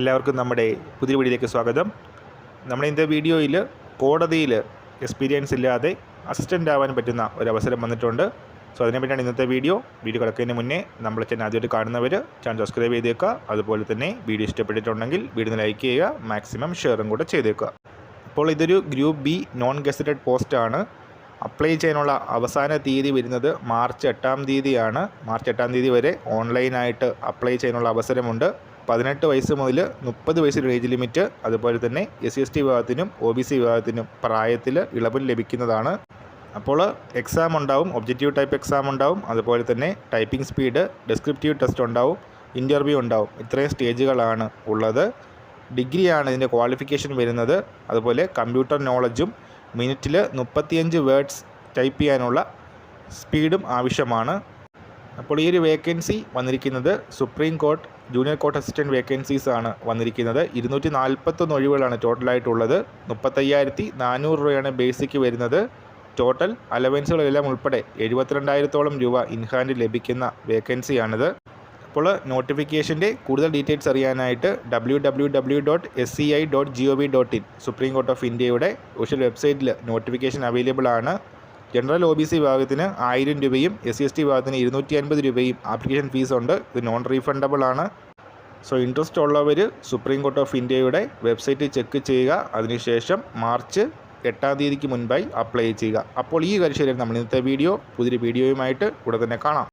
എല്ലാവർക്കും നമ്മുടെ പുതിയ വീഡിയോയിലേക്ക് സ്വാഗതം. നമ്മുടെ ഇന്നത്തെ വീഡിയോയിൽ കോടതിയിൽ എക്സ്പീരിയൻസ് ഇല്ലാതെ അസിസ്റ്റന്റ് ആവാൻ പറ്റുന്ന ഒരു അവസരം വന്നിട്ടുണ്ട് സോ അതിനെപ്പറ്റിയാണ് ഇന്നത്തെ വീഡിയോ. വീഡിയോ കിടക്കുന്നതിന് മുന്നേ നമ്മൾ ചാനൽ ആദ്യമായിട്ട് കാണുന്നവർ ചാനൽ സബ്സ്ക്രൈബ് ചെയ്തേക്കുക അതുപോലെ തന്നെ വീഡിയോ ഇഷ്ടപ്പെട്ടിട്ടുണ്ടെങ്കിൽ വീഡിയോ ലൈക്ക് ചെയ്യുക മാക്സിമം ഷെയറും കൂടെ ചെയ്തേക്കുക അപ്പോൾ ഇതൊരു ഗ്രൂപ്പ് ബി നോൺ ഗസറ്റഡ് പോസ്റ്റാണ് അപ്ലൈ ചെയ്യാനുള്ള അവസാന തീയതി വരുന്നത് മാർച്ച് എട്ടാം തീയതിയാണ്. മാർച്ച് എട്ടാം തീയതി വരെ ഓൺലൈനായിട്ട് അപ്ലൈ ചെയ്യാനുള്ള അവസരമുണ്ട്. പതിനെട്ട് വയസ്സ് മുതൽ മുപ്പത് വയസ്സിൽ ഏജ് ലിമിറ്റ് അതുപോലെ തന്നെ എസ് സി എസ് ടി വിഭാഗത്തിനും ഒ ബി സി വിഭാഗത്തിനും പ്രായത്തിൽ ഇളവ് ലഭിക്കുന്നതാണ്. അപ്പോൾ എക്സാം ഉണ്ടാവും ഒബ്ജക്റ്റീവ് ടൈപ്പ് എക്സാം ഉണ്ടാവും അതുപോലെ തന്നെ ടൈപ്പിംഗ് സ്പീഡ് ഡെസ്ക്രിപ്റ്റീവ് ടെസ്റ്റ് ഉണ്ടാവും ഇന്റർവ്യൂ ഉണ്ടാവും. ഇത്രയും സ്റ്റേജുകളാണ് ഉള്ളത്. ഡിഗ്രിയാണ് ഇതിന്റെ ക്വാളിഫിക്കേഷൻ വരുന്നത്. അതുപോലെ കമ്പ്യൂട്ടർ നോളജും മിനിറ്റിൽ മുപ്പത്തിയഞ്ച് വേർഡ്സ് ടൈപ്പ് ചെയ്യാനുള്ള സ്പീഡും ആവശ്യമാണ്. അപ്പോൾ ഈ ഒരു വേക്കൻസി വന്നിരിക്കുന്നത് supreme court junior court assistant vacancies ആണ് വന്നിരിക്കുന്നത്. ഇരുന്നൂറ്റി നാൽപ്പത്തൊന്ന് ഒഴിവുകളാണ് ടോട്ടലായിട്ടുള്ളത്. മുപ്പത്തയ്യായിരത്തി നാനൂറ് രൂപയാണ് ബേസിക്ക് വരുന്നത്. ടോട്ടൽ അലവൻസുകളെല്ലാം ഉൾപ്പെടെ എഴുപത്തിരണ്ടായിരത്തോളം രൂപ ഇൻഹാൻഡ് ലഭിക്കുന്ന വേക്കൻസിയാണിത്. അപ്പോൾ നോട്ടിഫിക്കേഷന്റെ കൂടുതൽ ഡീറ്റെയിൽസ് അറിയാനായിട്ട് W W W dot S C I dot G O V dot in supreme court of ഇന്ത്യയുടെ ഒഫീഷ്യൽ വെബ്സൈറ്റിൽ നോട്ടിഫിക്കേഷൻ അവൈലബിൾ ആണ് ജനറൽ ഒ ബി സി വിഭാഗത്തിന് ആയിരം രൂപയും എസ് സി എസ് ടി വിഭാഗത്തിന് ഇരുന്നൂറ്റി അൻപത് രൂപയും ആപ്ലിക്കേഷൻ ഫീസ് ഉണ്ട്. ഇത് നോൺ റീഫണ്ടബിൾ ആണ്. സോ ഇൻട്രസ്റ്റ് ഉള്ളവർ സുപ്രീം കോർട്ട് ഓഫ് ഇന്ത്യയുടെ വെബ്സൈറ്റ് ചെക്ക് ചെയ്യുക. അതിനുശേഷം മാർച്ച് എട്ടാം തീയതിക്ക് മുൻപായി അപ്ലൈ ചെയ്യുക. അപ്പോൾ ഈ കാര്യം നമ്മൾ ഇന്നത്തെ വീഡിയോ പുതിയൊരു വീഡിയോയുമായിട്ട് ഉടൻ തന്നെ കാണാം.